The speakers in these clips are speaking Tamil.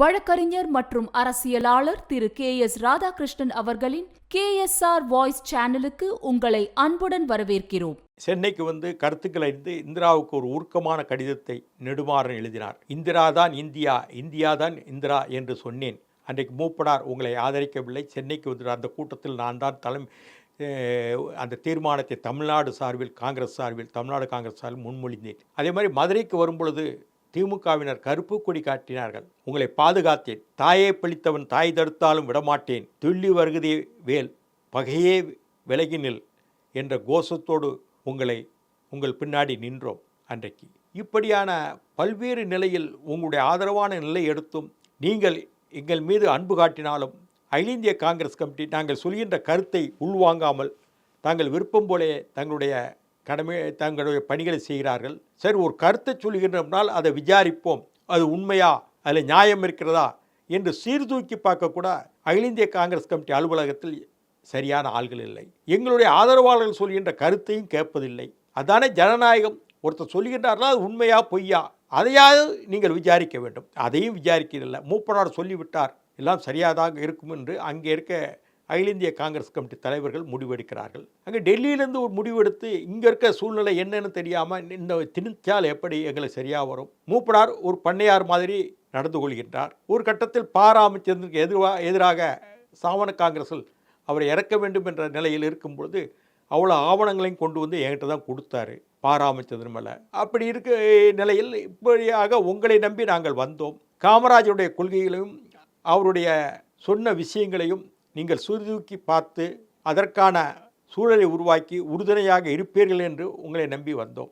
வழக்கறிஞர் மற்றும் அரசியலாளர் திரு கே எஸ் ராதாகிருஷ்ணன் அவர்களின் கே எஸ் ஆர் வாய்ஸ் சேனலுக்கு உங்களை அன்புடன் வரவேற்கிறோம். சென்னைக்கு வந்து கருத்துக்கள் அறிந்து இந்திராவுக்கு ஒரு உருக்கமான கடிதத்தை நெடுமாறன் எழுதினார். இந்திரா தான் இந்தியா இந்தியா தான் இந்திரா என்று சொன்னேன். அன்றைக்கு மூப்பனார் உங்களை ஆதரிக்கவில்லை. சென்னைக்கு வந்து அந்த கூட்டத்தில் நான் தான் தலைமை அந்த தீர்மானத்தை தமிழ்நாடு சார்பில் காங்கிரஸ் சார்பில் தமிழ்நாடு காங்கிரஸ் சார்பில் முன்மொழிந்தேன். அதே மாதிரி மதுரைக்கு வரும்பொழுது திமுகவினர் கருப்பு கொடி காட்டினார்கள். உங்களை பாதுகாத்தேன். தாயை பிழித்தவன் தாய் தடுத்தாலும் விடமாட்டேன். துள்ளி வருகுதே வேல். பகையே விலகினில் என்ற கோஷத்தோடு உங்களை உங்கள் பின்னாடி நின்றோம் அன்றைக்கு. இப்படியான பல்வேறு நிலையில் உங்களுடைய ஆதரவான நிலை எடுத்தும் நீங்கள் எங்கள் மீது அன்பு காட்டினாலும் அகில இந்திய காங்கிரஸ் கமிட்டி நாங்கள் சொல்கின்ற கருத்தை உள்வாங்காமல் தாங்கள் விருப்பம் போலே தங்களுடைய கடமை தங்களுடைய பணிகளை செய்கிறார்கள். சரி ஒரு கருத்தை சொல்கின்றோம்னால் அதை விசாரிப்போம். அது உண்மையா? அதில் நியாயம் இருக்கிறதா? என்று சீர்தூக்கி பார்க்கக்கூட அகில இந்திய காங்கிரஸ் கமிட்டி அலுவலகத்தில் சரியான ஆள்கள் இல்லை. எங்களுடைய ஆதரவாளர்கள் சொல்கின்ற கருத்தையும் கேட்பதில்லை. அதானே ஜனநாயகம். ஒருத்தர் சொல்கின்றார்களா அது உண்மையா பொய்யா? அதையாவது நீங்கள் விசாரிக்க வேண்டும். அதையும் விசாரிக்கிறதில்லை மூப்பனார் சொல்லிவிட்டார். எல்லாம் சரியாதாக இருக்கும் என்று அங்கே இருக்க அகில இந்திய காங்கிரஸ் கமிட்டி தலைவர்கள் முடிவெடுக்கிறார்கள். அங்கே டெல்லியிலேருந்து ஒரு முடிவெடுத்து இங்கே இருக்க சூழ்நிலை என்னன்னு தெரியாமல் இந்த திணிச்சால் எப்படி எங்களுக்கு சரியாக வரும்? மூப்பனார் ஒரு பண்ணையார் மாதிரி நடந்து கொள்கின்றார். ஒரு கட்டத்தில் பா ராமச்சந்திரனுக்கு எதிராக எதிராக சாவன காங்கிரஸில் அவரை இறக்க வேண்டும் என்ற நிலையில் இருக்கும் பொழுது அவ்வளோ ஆவணங்களையும் கொண்டு வந்து என்கிட்ட தான் கொடுத்தாரு பா ராமச்சந்திரன் மேலே. அப்படி இருக்க நிலையில் இப்படியாக உங்களை நம்பி நாங்கள் வந்தோம். காமராஜருடைய கொள்கைகளையும் அவருடைய சொன்ன விஷயங்களையும் நீங்கள் சீர்தூக்கி பார்த்து அதற்கான சூழலை உருவாக்கி உறுதுணையாக இருப்பீர்கள் என்று உங்களை நம்பி வந்தோம்.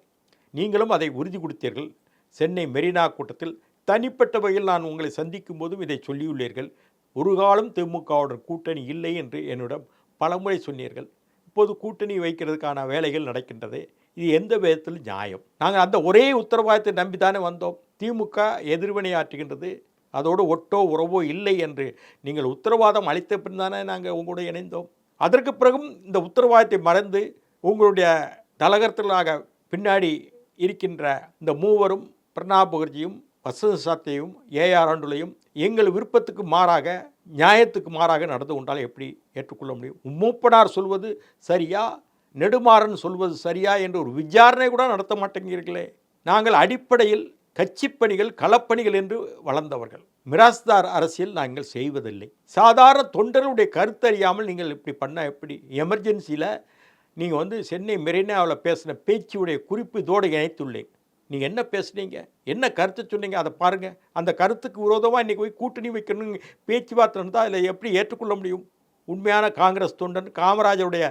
நீங்களும் அதை உறுதி கொடுத்தீர்கள். சென்னை மெரினா கூட்டத்தில் தனிப்பட்ட வகையில் நான் உங்களை சந்திக்கும் போதும் இதை சொல்லியுள்ளீர்கள். ஒரு காலம் திமுகவுடன் கூட்டணி இல்லை என்று என்னிடம் பலமுறை சொன்னீர்கள். இப்போது கூட்டணி வைக்கிறதுக்கான வேலைகள் நடக்கின்றது. இது எந்த விதத்தில் நியாயம். நாங்கள் அந்த ஒரே உத்தரவாதத்தை நம்பித்தானே வந்தோம். திமுக எதிர்வினையாற்றுகின்றது. அதோடு ஒட்டோ உறவோ இல்லை என்று நீங்கள் உத்தரவாதம் அளித்த பின் தானே நாங்கள் உங்களோட இணைந்தோம். அதற்கு பிறகும் இந்த உத்தரவாதத்தை மறந்து உங்களுடைய தலகர்த்தலாக பின்னாடி இருக்கின்ற இந்த மூவரும் பிரணாப் முகர்ஜியும் வசந்த சாத்தையும் ஏஆர் ஆண்டுலையும் எங்கள் விருப்பத்துக்கு மாறாக நியாயத்துக்கு மாறாக நடந்து கொண்டால் எப்படி ஏற்றுக்கொள்ள முடியும்? மூப்பனார் சொல்வது சரியா? நெடுமாறன் சொல்வது சரியா? என்று ஒரு விசாரணை கூட நடத்த மாட்டேங்கிறீர்களே. நாங்கள் அடிப்படையில் கட்சிப்பணிகள் களப்பணிகள் என்று வளர்ந்தவர்கள். மிராஸ்தார் அரசியல் நாங்கள் செய்வதில்லை. சாதாரண தொண்டர்களுடைய கருத்தறியாமல் நீங்கள் இப்படி பண்ண எப்படி எமர்ஜென்சியில் நீங்கள் வந்து சென்னை மெரினாவில் பேசின பேச்சுடைய குறிப்பு இதோடு இணைத்துள்ளேன். நீங்கள் என்ன பேசுனீங்க? என்ன கருத்தை சொன்னீங்க? அதை பாருங்கள் அந்த கருத்துக்கு விரோதமாக இன்றைக்கி போய் கூட்டணி வைக்கணும் பேச்சுவார்த்தை இருந்தால் அதில் எப்படி ஏற்றுக்கொள்ள முடியும்? உண்மையான காங்கிரஸ் தொண்டன் காமராஜருடைய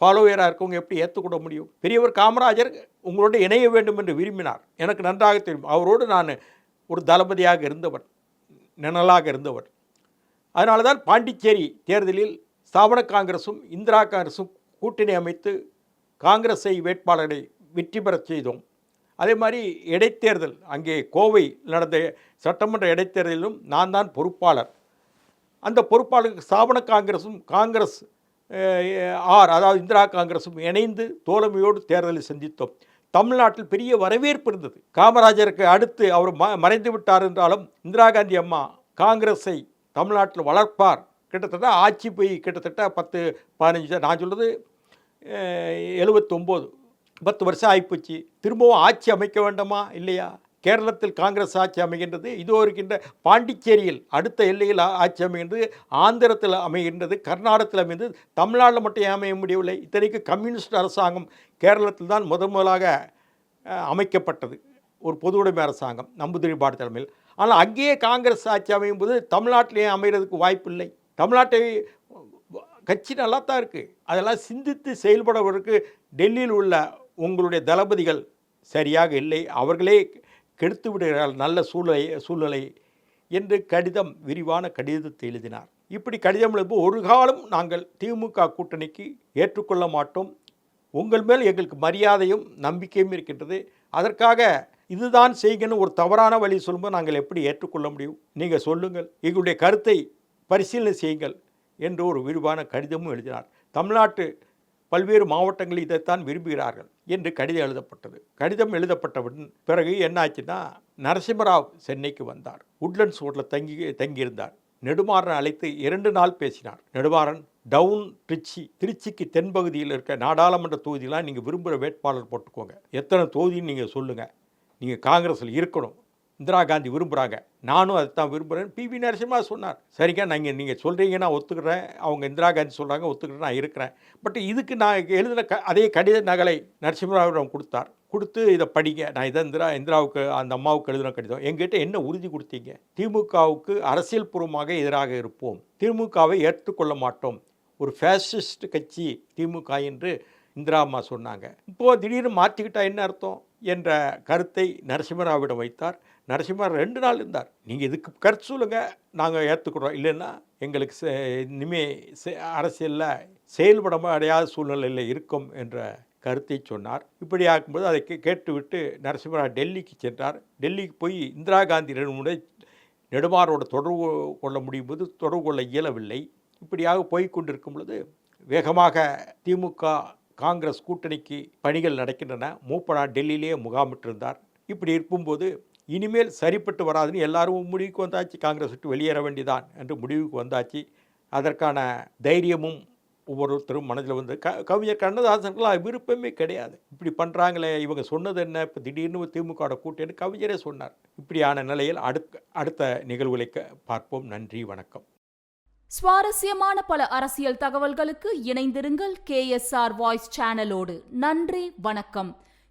ஃபாலோயராக இருக்கவங்க எப்படி ஏற்றுக்கொள்ள முடியும்? பெரியவர் காமராஜர் உங்களோடு இணைய வேண்டும் என்று விரும்பினார். எனக்கு நன்றாக தெரியும். அவரோடு நான் ஒரு தளபதியாக இருந்தவர் நிழலாக இருந்தவர். அதனால தான் பாண்டிச்சேரி தேர்தலில் ஸ்தாபன காங்கிரஸும் இந்திரா காங்கிரஸும் கூட்டணி அமைத்து காங்கிரஸை வேட்பாளரை வெற்றி பெறச் செய்தோம். அதே மாதிரி இடைத்தேர்தல் அங்கே கோவை நடந்த சட்டமன்ற இடைத்தேர்தலிலும் நான் தான் பொறுப்பாளர். அந்த பொறுப்பாளருக்கு ஸ்தாபன காங்கிரஸும் காங்கிரஸ் ஆர் அதாவது இந்திரா காங்கிரஸும் இணைந்து தோழமையோடு தேர்தலை சந்தித்தோம். தமிழ்நாட்டில் பெரிய வரவேற்பு இருந்தது. காமராஜருக்கு அடுத்து அவர் ம மறைந்து விட்டார் என்றாலும் இந்திரா காந்தி அம்மா காங்கிரஸை தமிழ்நாட்டில் வளர்ப்பார். கிட்டத்தட்ட ஆட்சி போய் கிட்டத்தட்ட பத்து பதினஞ்சு நான் சொல்கிறது எழுபத்தொம்போது பத்து வருஷம் ஆகிப்போச்சு திரும்பவும் ஆட்சி அமைக்க வேண்டாமா? இல்லையா? கேரளத்தில் காங்கிரஸ் ஆட்சி அமைகின்றது இதோ இருக்கின்ற பாண்டிச்சேரியில் அடுத்த எல்லையில் ஆட்சி அமைகின்றது ஆந்திரத்தில் அமைகின்றது கர்நாடகத்தில் அமைந்தது தமிழ்நாட்டில் மட்டும் அமைய முடியவில்லை? இத்தனைக்கு கம்யூனிஸ்ட் அரசாங்கம் கேரளத்தில் தான் முதன் முதலாக அமைக்கப்பட்டது. ஒரு பொதுவுடைமை அரசாங்கம் நம்புதிரி பாடு தலைமையில். ஆனால் அங்கேயே காங்கிரஸ் ஆட்சி அமையும் போது தமிழ்நாட்டிலே அமைகிறதுக்கு வாய்ப்பு இல்லை தமிழ்நாட்டை கட்சி நல்லா தான் இருக்குது அதெல்லாம் சிந்தித்து செயல்படுவதற்கு டெல்லியில் உள்ள உங்களுடைய தளபதிகள் சரியாக இல்லை. அவர்களே கெடுத்து விடுகிறார் நல்ல சூழ்நிலை சூழ்நிலை என்று கடிதம் விரிவான கடிதத்தை எழுதினார். இப்படி கடிதம் எழுதும்போது ஒரு காலம் நாங்கள் திமுக கூட்டணிக்கு ஏற்றுக்கொள்ள மாட்டோம். உங்கள் மேல் எங்களுக்கு மரியாதையும் நம்பிக்கையும் இருக்கின்றது. அதற்காக இதுதான் செய்கன்னு ஒரு தவறான வழி சொல்லும்போது நாங்கள் எப்படி ஏற்றுக்கொள்ள முடியும்? நீங்கள் சொல்லுங்கள். எங்களுடைய கருத்தை பரிசீலனை செய்யுங்கள் என்று ஒரு விரிவான கடிதமும் எழுதினார். தமிழ்நாட்டு பல்வேறு மாவட்டங்கள் இதைத்தான் விரும்புகிறார்கள் என்று கடிதம் எழுதப்பட்டது. கடிதம் எழுதப்பட்டவுடன் பிறகு என்னாச்சுன்னா நரசிம்மராவ் சென்னைக்கு வந்தார். உட்லண்ட்ஸ் ஹோட்டலில் தங்கி தங்கியிருந்தார். நெடுமாறன் அழைத்து இரண்டு நாள் பேசினார். நெடுமாறன் டவுன் திருச்சி திருச்சிக்கு தென்பகுதியில் இருக்க நாடாளுமன்ற தொகுதியெலாம் நீங்கள் விரும்புகிற வேட்பாளர் போட்டுக்கோங்க. எத்தனை தொகுதின்னு நீங்கள் சொல்லுங்கள் நீங்கள் காங்கிரஸில் இருக்கணும். இந்திரா காந்தி விரும்புகிறாங்க நானும் அதை தான் விரும்புகிறேன் பிவி நரசிம்மா சொன்னார். சரிங்க நீங்கள் நீங்கள் சொல்கிறீங்க நான் ஒத்துக்கிறேன். அவங்க இந்திரா காந்தி சொல்கிறாங்க ஒத்துக்கிறேன் நான் இருக்கிறேன். பட் இதுக்கு நான் எழுதின க அதே கடித நகலை நரசிம்மராவிடம் கொடுத்தார். கொடுத்து இதை படிங்க. நான் இதை இந்திரா இந்திராவுக்கு அந்த அம்மாவுக்கு எழுதின கடிதம். எங்கிட்ட என்ன உறுதி கொடுத்தீங்க? திமுகவுக்கு அரசியல் பூர்வமாக எதிராக இருப்போம். திமுகவை ஏற்றுக்கொள்ள மாட்டோம். ஒரு ஃபேசிஸ்ட் கட்சி திமுக என்று இந்திரா அம்மா சொன்னாங்க. இப்போது திடீர்னு மாற்றிக்கிட்டா என்ன அர்த்தம்? என்ற கருத்தை நரசிம்மராவிடம் வைத்தார். நரசிம்மர் ரெண்டு நாள் இருந்தார். நீங்கள் இதுக்கு கருத்து சொல்லுங்கள் நாங்கள் ஏற்றுக்கிறோம் இல்லைன்னா எங்களுக்கு செ- இனிமே செ- அரசியலில் செயல்பட முடியாத சூழ்நிலையில் இருக்கும் என்ற கருத்தை சொன்னார். இப்படி ஆகும்போது அதை கே- கேட்டுவிட்டு நரசிம்மரா டெல்லிக்கு சென்றார். டெல்லிக்கு போய் இந்திரா காந்தி ரெண்டு முறை நெடுமாறோட தொடர்பு கொள்ள முடியும் போது தொடர்பு கொள்ள இயலவில்லை. இப்படியாக போய்கொண்டிருக்கும் பொழுது வேகமாக திமுக காங்கிரஸ் கூட்டணிக்கு பணிகள் நடக்கின்றன. மூப்பனா டெல்லியிலேயே முகாமிட்டிருந்தார். இப்படி இருக்கும்போது இனிமேல் சரிப்பட்டு வராதுன்னு எல்லாரும் முடிவுக்கு வந்தாச்சு. காங்கிரஸ் விட்டு வெளியேற வேண்டியதான் என்று முடிவுக்கு வந்தாச்சு. அதற்கான தைரியமும் ஒவ்வொருத்தரும் மனதில் வந்து க கவிஞர் கண்ணதாசனுக்குலாம் விருப்பமே கிடையாது. இப்படி பண்ணுறாங்களே இவங்க சொன்னது என்ன? இப்போ திடீர்னு திமுகவோட கூட்டேன்னு கவிஞரே சொன்னார். இப்படியான நிலையில் அடுத்த அடுத்த நிகழ்வுகளை க- பார்ப்போம். நன்றி வணக்கம். சுவாரஸ்யமான பல அரசியல் தகவல்களுக்கு இணைந்திருங்கள் கேஎஸ்ஆர் வாய்ஸ் சேனலோடு. நன்றி வணக்கம்.